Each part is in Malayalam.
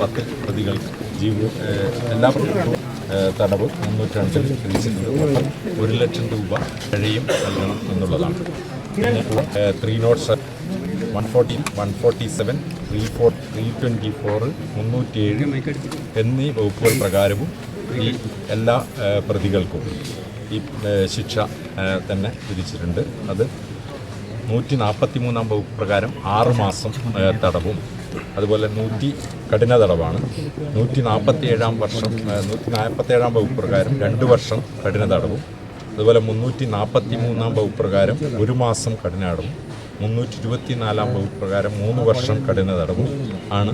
പത്ത് പ്രതികൾ ജീവ എല്ലാ പ്രതികൾക്കും തടവ് മുന്നൂറ്റി ഒരു ലക്ഷം രൂപ പിഴയും നൽകണം എന്നുള്ളതാണ് three naught seven one forty one forty seven three four three twenty four മുന്നൂറ്റിയേഴ് എന്നീ വകുപ്പുകൾ പ്രകാരവും ഈ എല്ലാ പ്രതികൾക്കും ഈ ശിക്ഷ തന്നെ വിധിച്ചിട്ടുണ്ട്. അത് നൂറ്റി നാൽപ്പത്തി മൂന്നാം വകുപ്പ് പ്രകാരം ആറ് മാസം തടവും. അതുപോലെ നൂറ്റി കഠിന തടവാണ്. നൂറ്റി നാൽപ്പത്തി ഏഴാം വർഷം നൂറ്റി നാൽപ്പത്തി ഏഴാം വകുപ്പ് പ്രകാരം രണ്ട് വർഷം കഠിന തടവും. അതുപോലെ മുന്നൂറ്റി നാൽപ്പത്തി മൂന്നാം വകുപ്പ് പ്രകാരം ഒരു മാസം കഠിന തടവും. മുന്നൂറ്റി ഇരുപത്തി നാലാം വകുപ്പ് പ്രകാരം മൂന്ന് വർഷം കഠിന തടവും ആണ്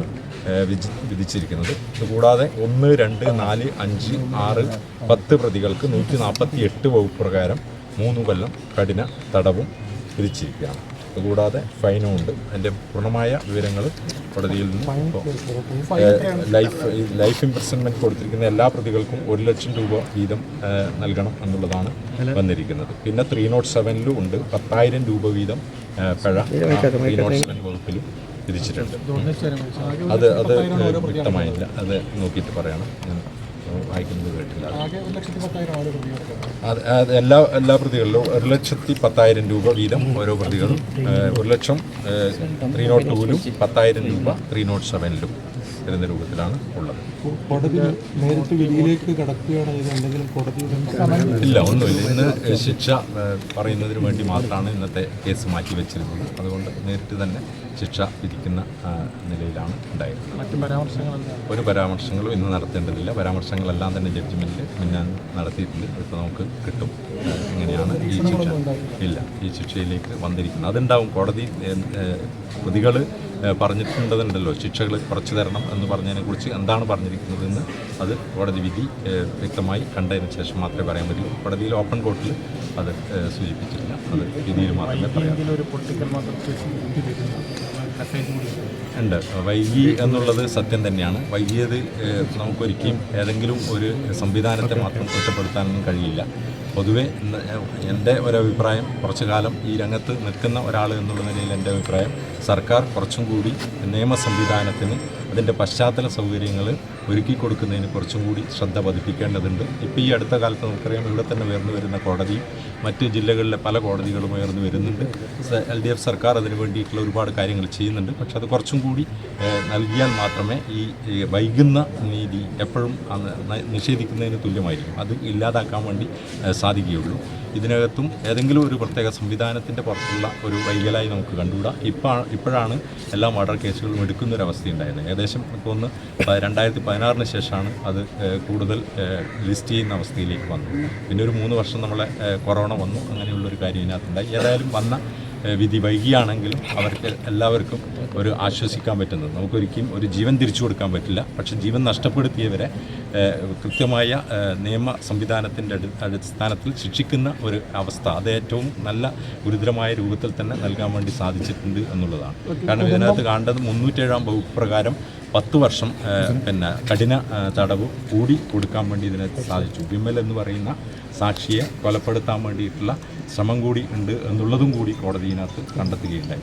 വിധി വിധിച്ചിരിക്കുന്നത്. ഇതുകൂടാതെ ഒന്ന് രണ്ട് നാല് അഞ്ച് ആറ് പത്ത് പ്രതികൾക്ക് നൂറ്റി നാൽപ്പത്തി എട്ട് വകുപ്പ് പ്രകാരം മൂന്ന് കൊല്ലം കഠിന തടവും വിധിച്ചിരിക്കുകയാണ്. അതുകൂടാതെ ഫൈനും ഉണ്ട്. അതിന്റെ പൂർണമായ വിവരങ്ങൾ കോടതിയിൽ നിന്ന് ലൈഫ് ലൈഫ് ഇംപ്രസൺമെന്റ് കൊടുത്തിരിക്കുന്ന എല്ലാ പ്രതികൾക്കും ഒരു ലക്ഷം രൂപ വീതം നൽകണം എന്നുള്ളതാണ് വന്നിരിക്കുന്നത്. പിന്നെ ത്രീ നോട്ട് സെവനിലും ഉണ്ട്. പത്തായിരം രൂപ വീതം പഴ ത്രീ നോട്ട് സെവൻ വകുപ്പിലും വിധിച്ചിട്ടുണ്ട്. അത് അത് വ്യക്തമായില്ല. അത് നോക്കിയിട്ട് പറയണം. വായിക്കുന്നത് കേട്ടില്ല. അത് എല്ലാ എല്ലാ പ്രതികളിലും ഒരു ലക്ഷത്തി പത്തായിരം രൂപ വീതം ഓരോ പ്രതികളും ഒരു ലക്ഷം ത്രീ നോട്ട് ടൂവിലും പത്തായിരം രൂപ ത്രീ നോട്ട് സെവനിലും വരുന്ന രൂപത്തിലാണ് ഉള്ളത്. കോടതി നേരിട്ട് വിധിയിലേക്ക് കടക്കുകയാണ് ഇത്? എന്തെങ്കിലും കോടതിയുടെ ഇല്ല ഒന്നുമില്ല. ഇന്ന് ശിക്ഷ പറയുന്നതിന് വേണ്ടി മാത്രമാണ് ഇന്നത്തെ കേസ് മാറ്റി വെച്ചിരുന്നത് അതുകൊണ്ട് നേരിട്ട് തന്നെ ശിക്ഷ വിധിക്കുന്ന നിലയിലാണ് ഉണ്ടായിരുന്നത്. മറ്റു പരാമർശങ്ങൾ ഒരു പരാമർശങ്ങളും ഇന്ന് നടത്തേണ്ടതില്ല. പരാമർശങ്ങളെല്ലാം തന്നെ ജഡ്ജ്മെന്റിൽ മിന്നാൻ നടത്തിയിട്ടുണ്ട്. ഇപ്പോൾ നമുക്ക് കിട്ടും. എങ്ങനെയാണ് ഈ ശിക്ഷ. ഇല്ല ഈ ശിക്ഷയിലേക്ക് വന്നിരിക്കുന്നത്. അതുണ്ടാവും. കോടതി പ്രതികൾ പറഞ്ഞിട്ടുണ്ടതുണ്ടല്ലോ ശിക്ഷകൾ കുറച്ച് തരണം എന്ന് പറഞ്ഞതിനെ കുറിച്ച് എന്താണ് പറഞ്ഞിരിക്കുന്നതെന്ന് അത് കോടതി വിധി വ്യക്തമായി കണ്ടതിന് ശേഷം മാത്രമേ പറയാൻ പറ്റൂ. കോടതിയിൽ ഓപ്പൺ കോർട്ടിൽ അത് സൂചിപ്പിച്ചിട്ടില്ല. അത് വിധിയിൽ മാത്രമേ പറയാൻ ഉണ്ട്. വൈകി എന്നുള്ളത് സത്യം തന്നെയാണ്. വൈകിയത് നമുക്കൊരിക്കലും ഏതെങ്കിലും ഒരു സംവിധാനത്തെ മാത്രം കുറ്റപ്പെടുത്താനൊന്നും കഴിയില്ല. പൊതുവെ എന്റെ ഒരഭിപ്രായം കുറച്ചു കാലം ഈ രംഗത്ത് നിൽക്കുന്ന ഒരാൾ എന്നുള്ള നിലയിൽ എന്റെ അഭിപ്രായം സർക്കാർ കുറച്ചും കൂടി നിയമ സംവിധാനത്തിന് അതിന്റെ പശ്ചാത്തല സൗകര്യങ്ങൾ ഒരുക്കി കൊടുക്കുന്നതിന് കുറച്ചും കൂടി ശ്രദ്ധ പതിപ്പിക്കേണ്ടതുണ്ട്. ഇപ്പോൾ ഈ അടുത്ത കാലത്ത് നമുക്കറിയാം ഇവിടെ തന്നെ ഉയർന്നു വരുന്ന കോടതി മറ്റ് ജില്ലകളിലെ പല കോടതികളും ഉയർന്നു വരുന്നുണ്ട്. എൽ ഡി എഫ് സർക്കാർ അതിന് വേണ്ടിയിട്ടുള്ള ഒരുപാട് കാര്യങ്ങൾ ചെയ്യുന്നുണ്ട്. പക്ഷെ അത് കുറച്ചും കൂടി നൽകിയാൽ മാത്രമേ ഈ വൈകുന്ന നീതി എപ്പോഴും നിഷേധിക്കുന്നതിന് തുല്യമായിരിക്കും. അത് ഇല്ലാതാക്കാൻ വേണ്ടി സാധിക്കുകയുള്ളൂ. ഇതിനകത്തും ഏതെങ്കിലും ഒരു പ്രത്യേക സംവിധാനത്തിന്റെ പുറത്തുള്ള ഒരു വൈകലായി നമുക്ക് കണ്ടുകൂടാ. ഇപ്പോൾ ഇപ്പോഴാണ് എല്ലാ മർഡർ കേസുകളും എടുക്കുന്ന ഒരു അവസ്ഥയുണ്ടായത് ഏകദേശം ഇപ്പോൾ ഒന്ന് രണ്ടായിരത്തി പതിനാറിന് ശേഷമാണ് അത് കൂടുതൽ ലിസ്റ്റ് ചെയ്യുന്ന അവസ്ഥയിലേക്ക് വന്നത്. പിന്നെ ഒരു മൂന്ന് വർഷം നമ്മളെ കൊറോണ വന്നു. അങ്ങനെയുള്ളൊരു കാര്യം ഇതിനകത്തുണ്ടായി. ഏതായാലും വന്ന വിധി വൈകിയാണെങ്കിലും അവർക്ക് എല്ലാവർക്കും ഒരു ആശ്വസിക്കാൻ പറ്റുന്നത്. നമുക്കൊരിക്കലും ഒരു ജീവൻ തിരിച്ചു കൊടുക്കാൻ പറ്റില്ല. പക്ഷെ ജീവൻ നഷ്ടപ്പെടുത്തിയവരെ കൃത്യമായ നിയമ സംവിധാനത്തിന്റെ അടിസ്ഥാനത്തിൽ ശിക്ഷിക്കുന്ന ഒരു അവസ്ഥ അത് ഏറ്റവും നല്ല ഗുരുതരമായ രൂപത്തിൽ തന്നെ നൽകാൻ വേണ്ടി സാധിച്ചിട്ടുണ്ട് എന്നുള്ളതാണ്. കാരണം ഇതിനകത്ത് കാണേണ്ടത് മുന്നൂറ്റേഴാം വകുപ്പ് പ്രകാരം പത്ത് വർഷം പിന്നെ കഠിന തടവ് കൂടി കൊടുക്കാൻ വേണ്ടി ഇതിനെ സാധിച്ചു. വിമൽ എന്ന് പറയുന്ന സാക്ഷിയെ കൊലപ്പെടുത്താൻ വേണ്ടിയിട്ടുള്ള ശ്രമം കൂടി ഉണ്ട് എന്നുള്ളതും കൂടി കോടതിയിനകത്ത് കണ്ടെത്തുകയുണ്ടായി.